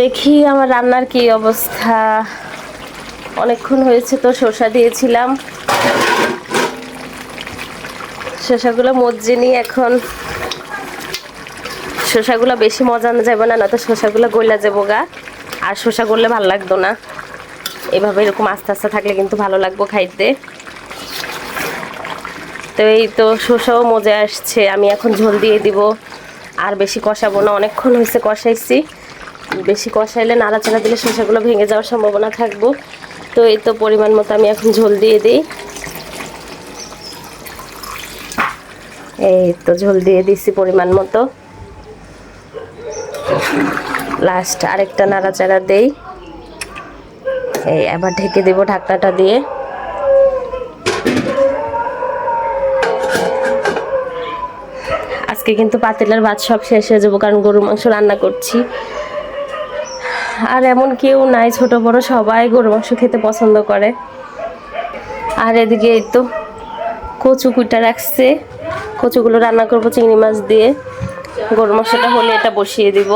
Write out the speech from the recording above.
দেখি আমার রান্নার কি অবস্থা। অনেকক্ষণ হয়েছে তো শসা দিয়েছিলাম। শসাগুলো মজ্জে নিয়ে এখন শসাগুলো বেশি মজা না যাবে না, নয়তো শসাগুলো গইলা যাব গা। আর শসা করলে ভালো লাগতো না। এভাবে এরকম আস্তে আস্তে থাকলে কিন্তু ভালো লাগবো খাইতে। তো এই তো শসাও মজে আসছে, আমি এখন ঝোল দিয়ে দিব। আর বেশি কষাবো না, অনেকক্ষণ হয়েছে কষাইছি। বেশি কষাইলে নাড়াচাড়া দিলে শসাগুলো ভেঙে যাওয়ার সম্ভাবনা থাকব। তো এই তো পরিমাণ মতো আমি এখন ঝোল দিয়ে দিই। এই তো ঝোল দিয়ে দিছি পরিমাণ মতো। লাস্ট আরেকটা নাড়াচাড়া দেই। এই এবার ঢেকে দেব ঢাকনাটা দিয়ে। আজকে কিন্তু পাতিলার ভাত সব শেষ হয়ে যাব, কারণ গরুর মাংস রান্না করছি। আর এমন কেউ নাই, ছোট বড় সবাই গরু মাংস খেতে পছন্দ করে। আর এদিকে এই তো কচু কুইটা রাখছে। কচুগুলো রান্না করব, চিংড়ি মাছ দিয়ে। গরু মাংসটা হলে এটা বসিয়ে দিব।